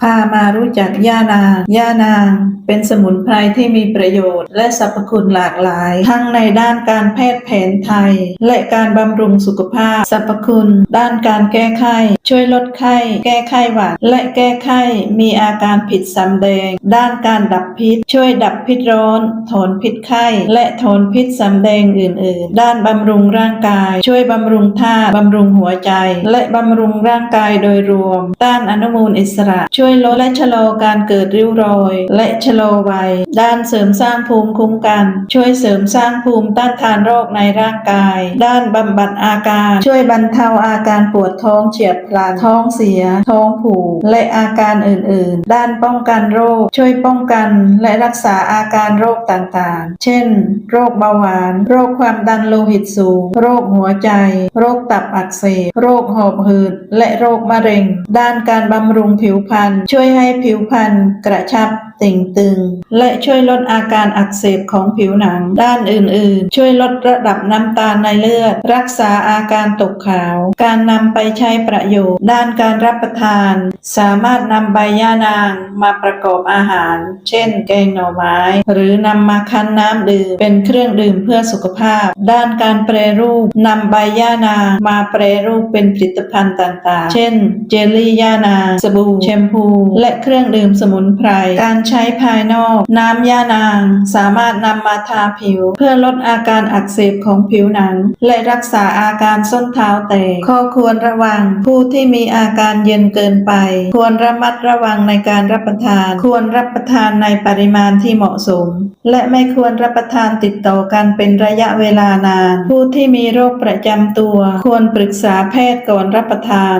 พามารู้จักย่านาง ย่านาง เป็นสมุนไพรที่มีประโยชน์ และสรรพคุณหลากหลาย ทั้งในด้านการแพทย์แผนไทย และการบำรุงสุขภาพ สรรพคุณ ด้านการแก้ไข้ช่วยลดไข้ แก้ไข้หวัด และแก้ไข้มีอาการผิดสำแดง ด้านการดับพิษ ช่วยดับพิษร้อน ถอนพิษไข้ และถอนพิษสำแดงอื่น ๆ ด้านบำรุงร่างกาย ช่วยบำรุงธาตุบำรุงหัวใจ และบำรุงร่างกายโดยรวม ต้านอนุมูลอิสระ ช่วยยลดและชะลอการเกิดริ้วรอย และชะลอวัย ด้านเสริมสร้างภูมิคุ้มกัน ช่วยเสริมสร้างภูมิต้านทานโรคในร่างกาย ด้านบำบัดอาการ ช่วยบรรเทาอาการปวดท้องเฉียบพลัน ท้องเสีย ท้องผูก และอาการอื่น ๆ ด้านป้องกันโรค ช่วยป้องกันและรักษาอาการโรคต่างๆ เช่น โรคเบาหวาน โรคความดันโลหิตสูง โรคหัวใจ โรคตับอักเสบ โรคหอบหืด และโรคมะเร็ง ด้านการบำรุงผิวพรรณช่วยให้ผิวพรรณกระชับ ต่งตึง และช่วยลดอาการอักเสบของผิวหนังด้านอื่นๆ ช่วยลดระดับน้ำตาลในเลือด รักษาอาการตกขาว การนำไปใช้ประโยชน์ ด้านการรับประทาน สามารถนำใบย่านางมาประกอบอาหาร เช่น แกงหน่อไม้ หรือนำมาคั้นน้ำดื่มเป็นเครื่องดื่มเพื่อสุขภาพ ด้านการแปรรูปนำใบย่านางมาแปรรูปเป็นผลิตภัณฑ์ต่างๆ เช่น เจลลี่ย่านางสบู่แชมพู และเครื่องดื่มสมุนไพรการใช้ภายนอก น้ำยานาง สามารถนำมาทาผิว เพื่อลดอาการอักเสบของผิวหนัง และรักษาอาการส้นเท้าแตก ข้อควรระวัง ผู้ที่มีอาการเย็นเกินไป ควรระมัดระวังในการรับประทาน ควรรับประทานในปริมาณที่เหมาะสม และไม่ควรรับประทานติดต่อกันเป็นระยะเวลานาน ผู้ที่มีโรคประจำตัว ควรปรึกษาแพทย์ก่อนรับประทาน